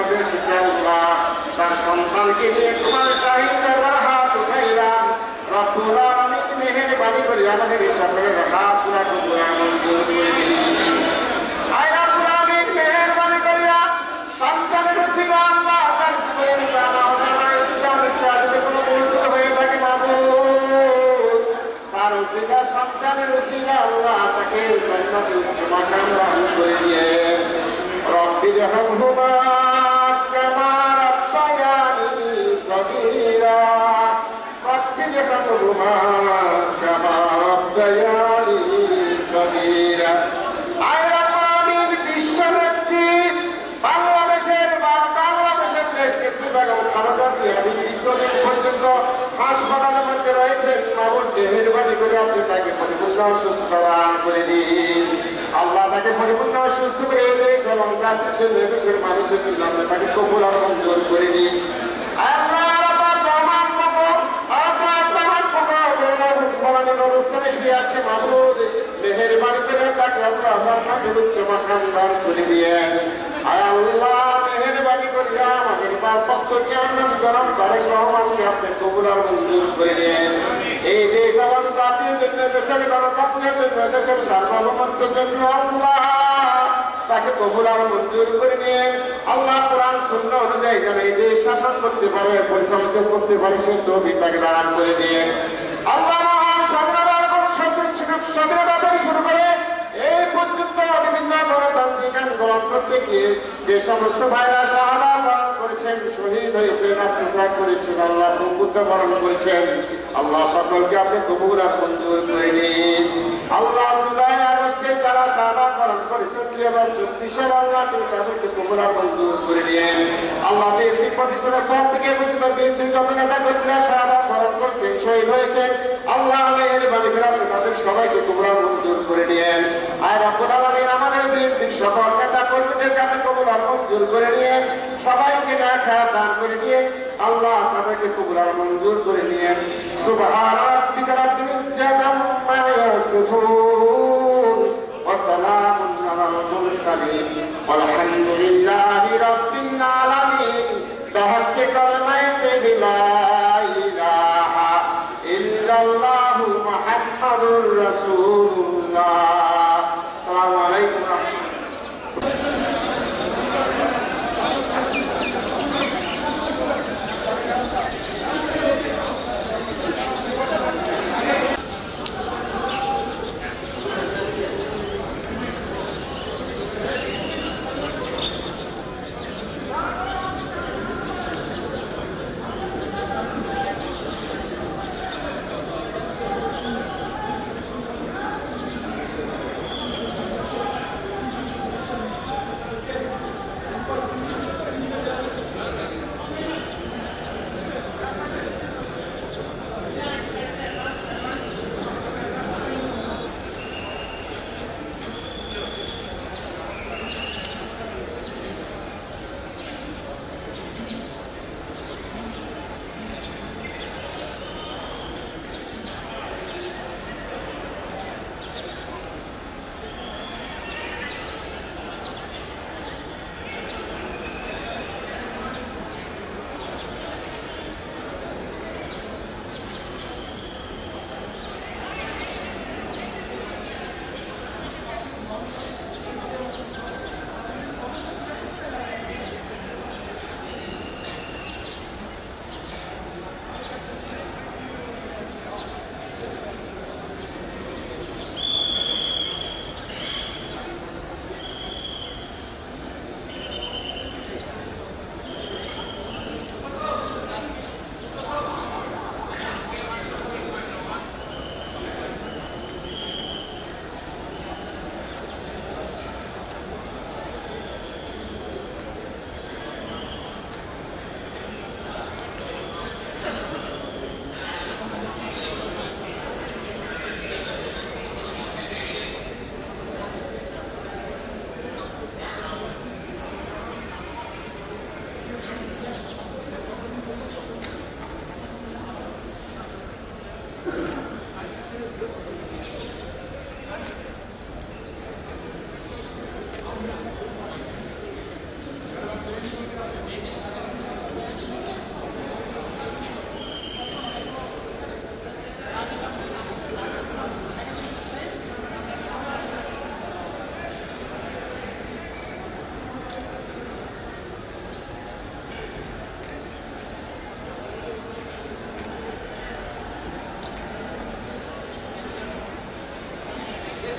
আমাদের মাঝে আল্লাহ তার সন্তানকে নিয়ে তোমার শাহিদের হাত উঠাইলাম রব্বুল আলামিন মেহেরবানি করে আমাদের সকলের হাত পুরা মঞ্জুর করে দিন আয় রব্বুল আলামিন মেহেরবানি করিয়া সন্তানের ছিল আল্লাহ তার জীবনের জানা অজানা ইচ্ছা অনিচ্ছা যদি কোনো মূল্য হয়ে থাকে মাবুদ তার উসিলা সন্তানের উসিলা আল্লাহ তাকে জান্নাতে উচ্চ মাকাম দান করে দিয়ে রব্বি রহমহুমা মাবুদ মেহেরবানি করে আপনি তাকে পরিপূর্ণ সুস্থ দান করে দিন। আল্লাহ তাকে পরিপূর্ণ সুস্থ করে দেশ এবং জাতির জন্য দেশের মানুষের জন্য আপনি তাকে কবুল আর মঞ্জুর করে দিন। মেহেরবানি করে তাকে আল্লাহ আমার উচ্চ মাখান দান করে দিয়ে আল্লাহ, মেহেরবানি করিয়া আমাদের পক্ষ চেয়ারম্যান জনাব তারেক রহমানকে আপনি মঞ্জুর করে দেন এই দেশ এবং জাতির জন্য দেশের গণতন্ত্রের জন্য দেশের সার্বভৌমত্বের জন্য আল্লাহ তাকে মঞ্জুর করে আল্লাহ কোরআন শূন্য অনুযায়ী যেন এই দেশ শাসন করতে পারে পরিচালিত করতে পারে সে তহবিল তাকে দান করে দিয়ে আল্লাহ মহান স্বাধীনতা থেকে শুরু করে এই পর্যন্ত বিভিন্ন গণতান্ত্রিক করতে গিয়ে যে সমস্ত ভাইরা শাহাদা বরণ করেছেন, শহীদ হয়েছেন আত্মত্যাগ করেছেন, আল্লাহ প্রবুদ্ধ বরণ করেছেন। আল্লাহ সকলকে আপনি কবুল আর মঞ্জুর করে নিন। আল্লাহ আগস্টে যারা শাহাদা বরণ করেছেন, দুই হাজার চব্বিশের আল্লাহ তুমি তাদেরকে কবুল আর মঞ্জুর করে নিন। আল্লাহ বিএনপি প্রতিষ্ঠানের পর থেকে বিএনপি নেতা করছেন, শহীদ হয়েছেন। আল্লাহ আপনি তাদের সবাইকে কবুল আর মঞ্জুর করে নিন। আর আমাদের বিএনপির সকল নেতা কর্মীদেরকে আপনি মঞ্জুর করে নিয়ে, সবাইকে না খাওয়া দান করে দিয়ে আল্লাহ তাদেরকে কুবরায় মঞ্জুর করে নিয়ে। সুবহান রাব্বিকা রাব্বিল ইজ্জাতি আলামিন। তাহাকে কলমায়ে বিলা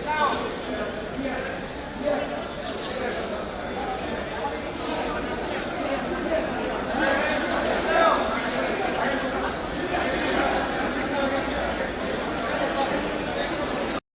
Yeah.